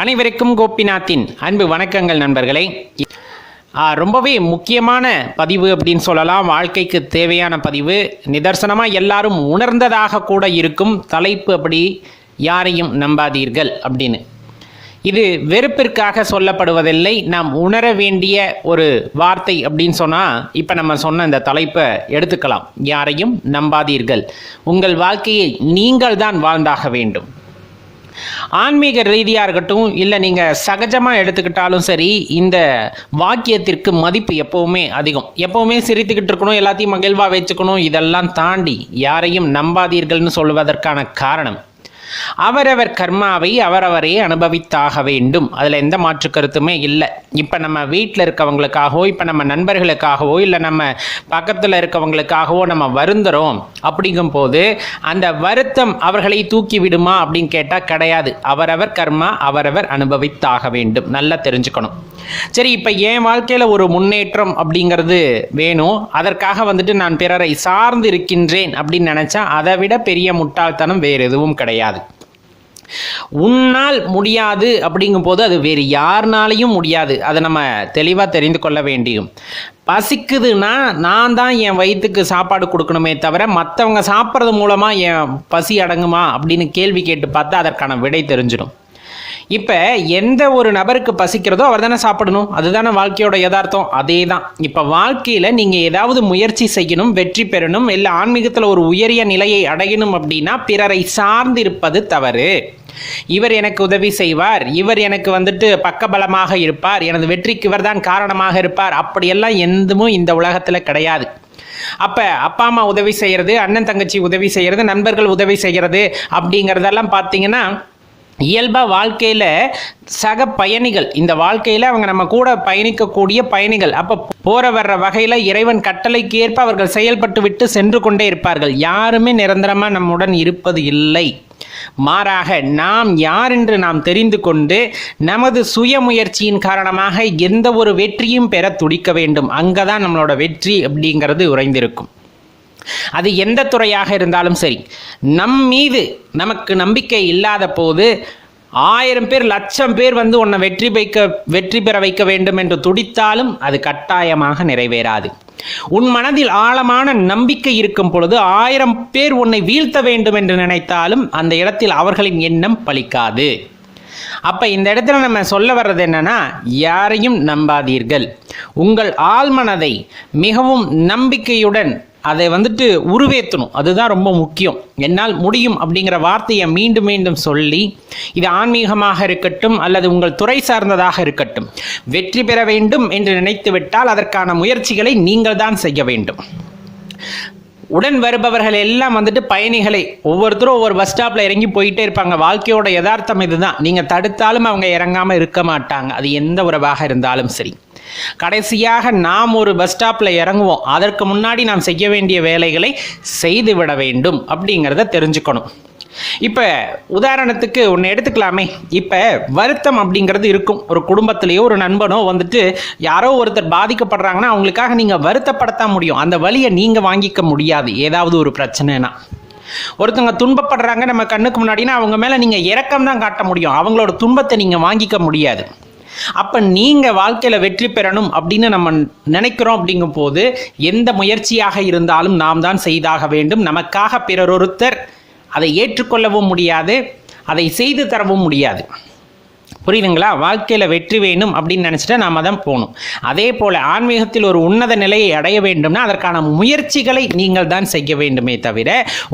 அனைவருக்கும் கோபிநாத்தின் அன்பு வணக்கங்கள் நண்பர்களே. ரொம்பவே முக்கியமான பதிவு அப்படின்னு சொல்லலாம். வாழ்க்கைக்கு தேவையான பதிவு. நிதர்சனமாக எல்லாரும் உணர்ந்ததாக கூட இருக்கும் தலைப்பு அப்படி யாரையும் நம்பாதீர்கள் அப்படின்னு. இது வெறுப்பிற்காக சொல்லப்படுவதில்லை. நாம் உணர வேண்டிய ஒரு வார்த்தை அப்படின்னு சொன்னால் இப்போ நம்ம சொன்ன இந்த தலைப்பை எடுத்துக்கலாம். யாரையும் நம்பாதீர்கள். உங்கள் வாழ்க்கையை நீங்கள் தான் வாழ்ந்தாக வேண்டும். ஆன்மீக ரீதியாக இருக்கட்டும் இல்லை நீங்கள் சகஜமாக எடுத்துக்கிட்டாலும் சரி இந்த வாக்கியத்திற்கு மதிப்பு எப்போவுமே அதிகம். எப்போவுமே சிரித்துக்கிட்டு இருக்கணும் எல்லாத்தையும் மகிழ்வாக வச்சுக்கணும் இதெல்லாம் தாண்டி யாரையும் நம்பாதீர்கள்னு சொல்வதற்கான காரணம். அவரவர் கர்மாவை அவரவரே அனுபவித்தாக வேண்டும். அதில் எந்த மாற்று கருத்துமே இல்லை. இப்போ நம்ம வீட்டில் இருக்கவங்களுக்காகவோ இப்போ நம்ம நண்பர்களுக்காகவோ இல்லை நம்ம பக்கத்தில் இருக்கவங்களுக்காகவோ நம்ம வருந்துறோம் அப்படிங்கும்போது அந்த வருத்தம் அவர்களை தூக்கி விடுமா அப்படின்னு கேட்டால் கிடையாது. அவரவர் கர்மா அவரவர் அனுபவித்தாக வேண்டும். நல்லா தெரிஞ்சுக்கணும். சரி இப்போ என் வாழ்க்கையில் ஒரு முன்னேற்றம் அப்படிங்கிறது வேணும் அதற்காக வந்துட்டு நான் பிறரை சார்ந்து இருக்கின்றேன் அப்படின்னு நினச்சா அதை விட பெரிய முட்டாள்தனம் வேறு எதுவும் கிடையாது. உன்னால் முடியாது அப்படிங்கும் போது அது வேறு யாருனாலையும் முடியாது. அதை நம்ம தெளிவாக தெரிந்து கொள்ள வேண்டியும். பசிக்குதுன்னா நான் தான் என் வயிற்றுக்கு சாப்பாடு கொடுக்கணுமே தவிர மற்றவங்க சாப்பிட்றது மூலமாக என் பசி அடங்குமா அப்படின்னு கேள்வி கேட்டு பார்த்தா அதற்கான விடை தெரிஞ்சிடும். இப்போ எந்த ஒரு நபருக்கு பசிக்கிறதோ அவர் தானே சாப்பிடணும். அதுதானே வாழ்க்கையோட யதார்த்தம். அதே தான். இப்போ வாழ்க்கையில் நீங்கள் ஏதாவது முயற்சி செய்யணும் வெற்றி பெறணும் இல்லை ஆன்மீகத்தில் ஒரு உயரிய நிலையை அடையணும் அப்படின்னா பிறரை சார்ந்திருப்பது தவறு. இவர் எனக்கு உதவி செய்வார். இவர் எனக்கு வந்துட்டு பக்கபலமாக இருப்பார். எனது வெற்றிக்கு இவர் தான் காரணமாக இருப்பார். அப்படியெல்லாம் எந்தமும் இந்த உலகத்தில் கிடையாது. அப்போ அப்பா அம்மா உதவி செய்கிறது அண்ணன் தங்கச்சி உதவி செய்கிறது நண்பர்கள் உதவி செய்கிறது அப்படிங்கிறதெல்லாம் பார்த்தீங்கன்னா இயல்பாக வாழ்க்கையில் சக பயணிகள் இந்த வாழ்க்கையில் அவங்க நம்ம கூட பயணிக்கக்கூடிய பயணிகள் அப்போ போற வர்ற வகையில் இறைவன் கட்டளைக்கு ஏற்ப அவர்கள் செயல்பட்டு விட்டு சென்று கொண்டே இருப்பார்கள். யாருமே நிரந்தரமாக நம்முடன் இருப்பது இல்லை. மாறாக நாம் யார் என்று நாம் தெரிந்து கொண்டு நமது சுய முயற்சியின் காரணமாக எந்த ஒரு வெற்றியும் பெற துடிக்க வேண்டும். அங்கே தான் நம்மளோட வெற்றி அப்படிங்கிறது உறைந்திருக்கும். அது எந்த துறையாக இருந்தாலும் சரி நம் மீது நமக்கு நம்பிக்கை இல்லாத போது ஆயிரம் பேர் லட்சம் பேர் வந்து உன்னை வெற்றி வைக்க வெற்றி பெற வைக்க வேண்டும் என்று துடித்தாலும் அது கட்டாயமாக நிறைவேறாது. உன் மனதில் ஆழமான நம்பிக்கை இருக்கும் பொழுது ஆயிரம் பேர் உன்னை வீழ்த்த வேண்டும் என்று நினைத்தாலும் அந்த இடத்தில் அவர்களின் எண்ணம் பலிக்காது. அப்ப இந்த இடத்துல நம்ம சொல்ல வர்றது என்னன்னா யாரையும் நம்பாதீர்கள். உங்கள் ஆழ்மனதை மிகவும் நம்பிக்கையுடன் அதை வந்துட்டு உருவேற்றணும் அதுதான் ரொம்ப முக்கியம். என்னால் முடியும் அப்படிங்கிற வார்த்தையை மீண்டும் மீண்டும் சொல்லி இது ஆன்மீகமாக இருக்கட்டும் அல்லது உங்கள் துறை சார்ந்ததாக இருக்கட்டும் வெற்றி பெற வேண்டும் என்று நினைத்துவிட்டால் அதற்கான முயற்சிகளை நீங்கள் தான் செய்ய வேண்டும். உடன் வருபவர்கள் எல்லாம் வந்துட்டு பயணிகளை ஒவ்வொருத்தரும் ஒவ்வொரு பஸ் ஸ்டாப்ல இறங்கி போயிட்டே இருப்பாங்க. வாழ்க்கையோட யதார்த்தம் இதுதான். நீங்க தடுத்தாலும் அவங்க இறங்காம இருக்க மாட்டாங்க. அது எந்த உறவாக இருந்தாலும் சரி. கடைசியாக நாம் ஒரு பஸ் ஸ்டாப்ல இறங்குவோம். அதற்கு முன்னாடி நாம் செய்ய வேண்டிய வேலைகளை செய்து விட வேண்டும் அப்படிங்கிறத தெரிஞ்சுக்கணும். இப்போ உதாரணத்துக்கு ஒன்று எடுத்துக்கலாமே. இப்போ வருத்தம் அப்படிங்கிறது இருக்கும். ஒரு குடும்பத்திலேயோ ஒரு நண்பனோ வந்துட்டு யாரோ ஒருத்தர் பாதிக்கப்படுறாங்கன்னா அவங்களுக்காக நீங்கள் வருத்தப்படுத்த முடியும். அந்த வழியை நீங்கள் வாங்கிக்க முடியாது. ஏதாவது ஒரு பிரச்சனைனா. ஒருத்தவங்க துன்பப்படுறாங்க நம்ம கண்ணுக்கு முன்னாடினா அவங்க மேலே நீங்கள் இரக்கம் தான் காட்ட முடியும். அவங்களோட துன்பத்தை நீங்கள் வாங்கிக்க முடியாது. அப்போ நீங்கள் வாழ்க்கையில் வெற்றி பெறணும் அப்படின்னு நம்ம நினைக்கிறோம் அப்படிங்கும் போது எந்த முயற்சியாக இருந்தாலும் நாம் தான் செய்தாக வேண்டும். நமக்காக பிறரொருத்தர் அதை ஏற்றுக்கொள்ளவும் முடியாது அதை செய்து தரவும் முடியாது. புரியுதுங்களா? வாழ்க்கையில் வெற்றி வேணும் அப்படின்னு நினச்சிட்டு நாம தான் போகணும். அதே போல் ஆன்மீகத்தில் ஒரு உன்னத நிலையை அடைய வேண்டும்னா அதற்கான முயற்சிகளை நீங்கள் தான் செய்ய வேண்டுமே தவிர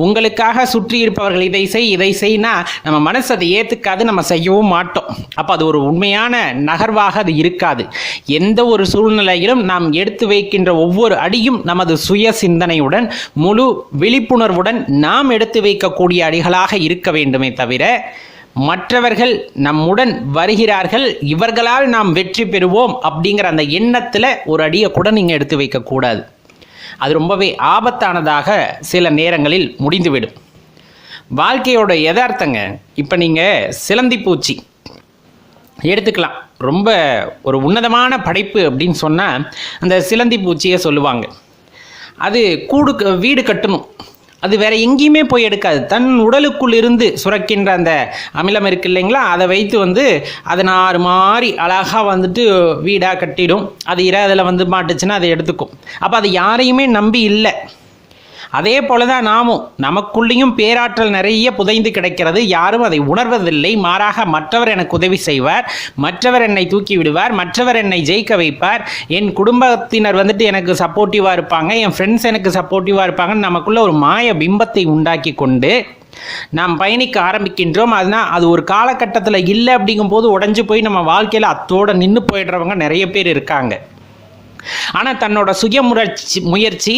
உங்களுக்காக சுற்றி இருப்பவர்கள் இதை செய் இதை செய்னா நம்ம மனசு அதை ஏற்றுக்காது நம்ம செய்யவும் மாட்டோம். அப்போ அது ஒரு உண்மையான நகர்வாக அது இருக்காது. எந்த ஒரு சூழ்நிலையிலும் நாம் எடுத்து வைக்கின்ற ஒவ்வொரு அடியும் நமது சுய சிந்தனையுடன் முழு விழிப்புணர்வுடன் நாம் எடுத்து வைக்கக்கூடிய அடிகளாக இருக்க வேண்டுமே தவிர மற்றவர்கள் நம்முடன் வருகிறார்கள் இவர்களால் நாம் வெற்றி பெறுவோம் அப்படிங்கிற அந்த எண்ணத்தில் ஒரு அடியை கூட நீங்கள் எடுத்து வைக்கக்கூடாது அது ரொம்பவே ஆபத்தானதாக சில நேரங்களில் முடிந்துவிடும். வாழ்க்கையோட யதார்த்தங்க இப்போ நீங்கள் சிலந்தி பூச்சி எடுத்துக்கலாம். ரொம்ப ஒரு உன்னதமான படைப்பு அப்படின்னு சொன்னால் அந்த சிலந்தி பூச்சியை சொல்லுவாங்க. அது கூடு க- வீடு கட்டணும். அது வேற எங்கேயுமே போய் எடுக்காது. தன் உடலுக்குள் இருந்து சுரக்கின்ற அந்த அமிலம் இருக்கு இல்லைங்களா? அதை வைத்து வந்து அதை நாறு மாதிரி அழகாக வந்துட்டு வீடாக கட்டிடும். அது இர அதில் வந்து மாட்டுச்சுன்னா அதை எடுத்துக்கும். அப்போ அது யாரையுமே நம்பி இல்லை. அதே போல தான் நாமும் நமக்குள்ளேயும் பேராற்றல் நிறைய புதைந்து கிடைக்கிறது. யாரும் அதை உணர்வதில்லை. மாறாக மற்றவர் எனக்கு உதவி செய்வார். மற்றவர் என்னை தூக்கி விடுவார். மற்றவர் என்னை ஜெயிக்க வைப்பார். என் குடும்பத்தினர் வந்துட்டு எனக்கு சப்போர்ட்டிவாக இருப்பாங்க. என் ஃப்ரெண்ட்ஸ் எனக்கு சப்போர்ட்டிவாக இருப்பாங்கன்னு நமக்குள்ள ஒரு மாய பிம்பத்தை உண்டாக்கி கொண்டு நாம் பயணிக்க ஆரம்பிக்கின்றோம். அதுனால் அது ஒரு காலகட்டத்தில் இல்லை அப்படிங்கும்போது உடஞ்சி போய் நம்ம வாழ்க்கையில் அத்தோடு நின்று போயிடுறவங்க நிறைய பேர் இருக்காங்க. ஆனால் தன்னோட சுயமுயற்சி முயற்சி முயற்சி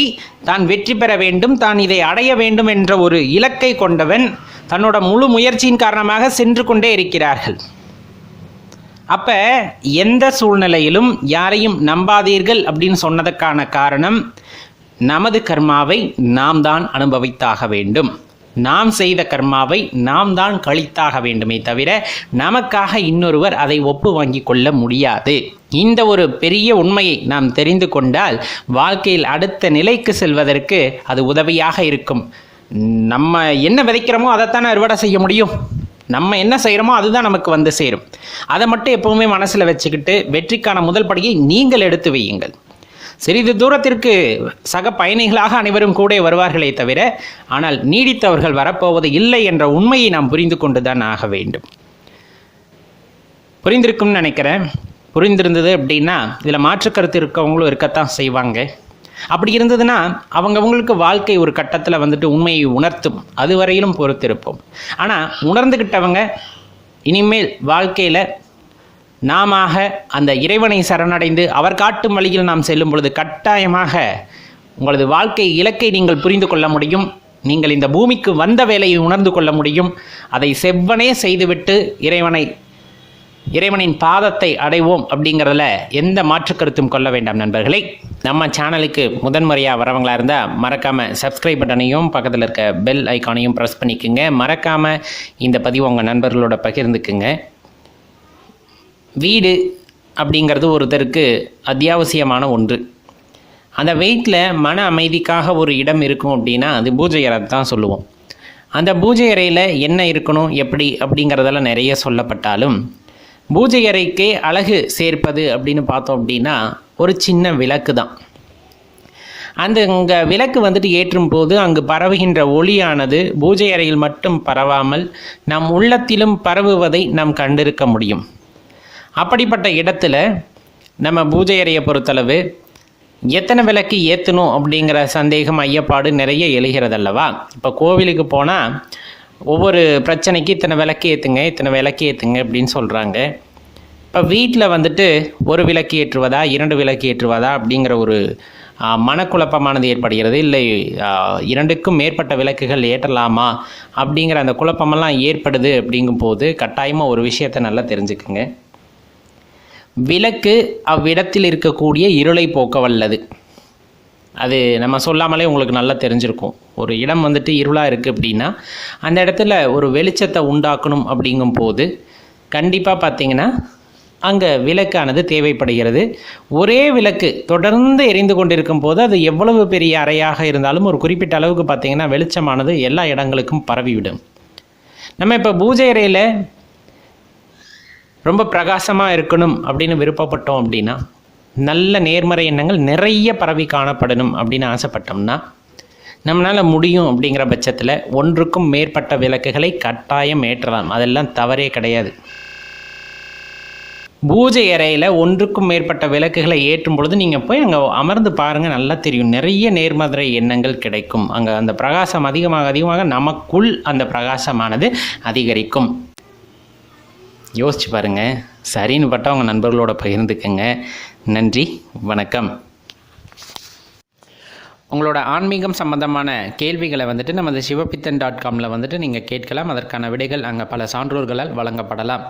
தான் வெற்றி பெற வேண்டும் தான் இதை அடைய வேண்டும் என்ற ஒரு இலக்கை கொண்டவன் தன்னோட முழு முயற்சியின் காரணமாக சென்று கொண்டே இருக்கிறார்கள். அப்ப எந்த சூழ்நிலையிலும் யாரையும் நம்பாதீர்கள் அப்படின்னு சொன்னதற்கான காரணம் நமது கர்மாவை நாம் தான் அனுபவித்தாக வேண்டும். நாம் செய்த கர்மாவை நாம் தான் கழித்தாக வேண்டுமே தவிர நமக்காக இன்னொருவர் அதை ஒப்பு வாங்கி கொள்ள முடியாது. இந்த ஒரு பெரிய உண்மையை நாம் தெரிந்து கொண்டால் வாழ்க்கையில் அடுத்த நிலைக்கு செல்வதற்கு அது உதவியாக இருக்கும். நம்ம என்ன விதைக்கிறோமோ அதைத்தானே அறுவடை செய்ய முடியும். நம்ம என்ன செய்கிறோமோ அதுதான் நமக்கு வந்து சேரும். அதை மட்டும் எப்பவுமே மனசில் வச்சுக்கிட்டு வெற்றிக்கான முதல் படியை நீங்கள் எடுத்து வையுங்கள். சிறிது தூரத்திற்கு சக பயணிகளாக அனைவரும் கூட வருவார்களே தவிர ஆனால் நீடித்தவர்கள் வரப்போவது இல்லை என்ற உண்மையை நாம் புரிந்து கொண்டுதான் ஆக வேண்டும். புரிந்திருக்கும்னு நினைக்கிறேன். புரிந்திருந்தது அப்படின்னா இதில் மாற்று கருத்து இருக்கவங்களும் இருக்கத்தான் செய்வாங்க. அப்படி இருந்ததுன்னா அவங்கவங்களுக்கு வாழ்க்கை ஒரு கட்டத்தில் வந்துட்டு உண்மையை உணர்த்தும். அது வரையிலும் பொறுத்திருப்போம். ஆனால் உணர்ந்துக்கிட்டவங்க இனிமேல் வாழ்க்கையில் நாம அந்த இறைவனை சரணடைந்து அவர் காட்டும் வழியில் நாம் செல்லும் பொழுது கட்டாயமாக உங்களது வாழ்க்கை இலக்கை நீங்கள் புரிந்து கொள்ள முடியும். நீங்கள் இந்த பூமிக்கு வந்த வேலையை உணர்ந்து கொள்ள முடியும். அதை செவ்வனே செய்துவிட்டு இறைவனை இறைவனின் பாதத்தை அடைவோம் அப்படிங்கிறதுல எந்த மாற்று கருத்தும் கொள்ள வேண்டாம் நண்பர்களே. நம்ம சேனலுக்கு முதன்முறையாக வரவங்களா இருந்தால் மறக்காமல் சப்ஸ்கிரைப் பட்டனையும் பக்கத்தில் இருக்க பெல் ஐக்கானையும் ப்ரெஸ் பண்ணிக்கோங்க. மறக்காமல் இந்த பதிவு உங்கள் நண்பர்களோட பகிர்ந்துக்குங்க. வீடு அப்படிங்கிறது ஒருத்தருக்கு அத்தியாவசியமான ஒன்று. அந்த வெயிட்டில் மன அமைதிக்காக ஒரு இடம் இருக்கும் அப்படின்னா அது பூஜை அறை தான் சொல்லுவோம். அந்த பூஜை அறையில் என்ன இருக்கணும் எப்படி அப்படிங்கிறதெல்லாம் நிறைய சொல்லப்பட்டாலும் பூஜை அறைக்கே அழகு சேர்ப்பது அப்படின்னு பார்த்தோம் அப்படின்னா ஒரு சின்ன விளக்கு தான். அந்த இங்கே விளக்கு வந்துட்டு ஏற்றும் போது அங்கு பரவுகின்ற ஒளியானது பூஜை அறையில் மட்டும் பரவாமல் நம் உள்ளத்திலும் பரவுவதை நாம் கண்டிருக்க முடியும். அப்படிப்பட்ட இடத்துல நம்ம பூஜை அறையை பொறுத்தளவு எத்தனை விளக்கு ஏற்றணும் அப்படிங்கிற சந்தேகம் ஐயப்பாடு நிறைய எழுகிறது அல்லவா இப்போ கோவிலுக்கு போனால் ஒவ்வொரு பிரச்சனைக்கு இத்தனை விளக்கு ஏற்றுங்க இத்தனை விளக்கு ஏற்றுங்க அப்படின்னு சொல்கிறாங்க இப்போ வீட்டில் வந்துட்டு ஒரு விளக்கு ஏற்றுவதா இரண்டு விளக்கு ஏற்றுவதா அப்படிங்கிற ஒரு மனக்குழப்பமானது ஏற்படுகிறது. இல்லை இரண்டுக்கும் மேற்பட்ட விளக்குகள் ஏற்றலாமா அப்படிங்கிற அந்த குழப்பமெல்லாம் ஏற்படுது அப்படிங்கும்போது கட்டாயமாக ஒரு விஷயத்தை நல்லா தெரிஞ்சுக்குங்க. விளக்கு அவ்விடத்தில் இருக்கக்கூடிய இருளை போக்க வல்லது அது நம்ம சொல்லாமலே உங்களுக்கு நல்லா தெரிஞ்சிருக்கும். ஒரு இடம் வந்துட்டு இருளாக இருக்குது அப்படின்னா அந்த இடத்துல ஒரு வெளிச்சத்தை உண்டாக்கணும் அப்படிங்கும் போது கண்டிப்பாக பார்த்தீங்கன்னா அங்கே விளக்கானது தேவைப்படுகிறது. ஒரே விளக்கு தொடர்ந்து எரிந்து கொண்டிருக்கும் போது அது எவ்வளவு பெரிய அறையாக இருந்தாலும் ஒரு குறிப்பிட்ட அளவுக்கு பார்த்தீங்கன்னா வெளிச்சமானது எல்லா இடங்களுக்கும் பரவிவிடும். நம்ம இப்போ பூஜை அறையில் ரொம்ப பிரகாசமாக இருக்கணும் அப்படின்னு விருப்பப்பட்டோம் அப்படின்னா நல்ல நேர்மறை எண்ணங்கள் நிறைய பரவி காணப்படணும் அப்படின்னு ஆசைப்பட்டோம்னா நம்மளால் முடியும் அப்படிங்கிற பட்சத்தில் ஒன்றுக்கும் மேற்பட்ட விளக்குகளை கட்டாயம் ஏற்றலாம். அதெல்லாம் தவறே கிடையாது. பூஜை அறையில் ஒன்றுக்கும் மேற்பட்ட விளக்குகளை ஏற்றும் பொழுது நீங்கள் போய் அங்கே அமர்ந்து பாருங்கள் நல்லா தெரியும். நிறைய நேர்மதுரை எண்ணங்கள் கிடைக்கும். அங்கே அந்த பிரகாசம் அதிகமாக அதிகமாக நமக்குள் அந்த பிரகாசமானது அதிகரிக்கும். யோசிச்சு பாருங்க. சரின்னு பட்டா உங்கள் நண்பர்களோட பகிர்ந்துக்கங்க. நன்றி வணக்கம். உங்களோட ஆன்மீகம் சம்பந்தமான கேள்விகளை வந்துட்டு நமது சிவபித்தன் டாட் காமில் வந்துட்டு நீங்கள் கேட்கலாம். அதற்கான விடைகள் அங்கே பல சான்றோர்களால் வழங்கப்படலாம்.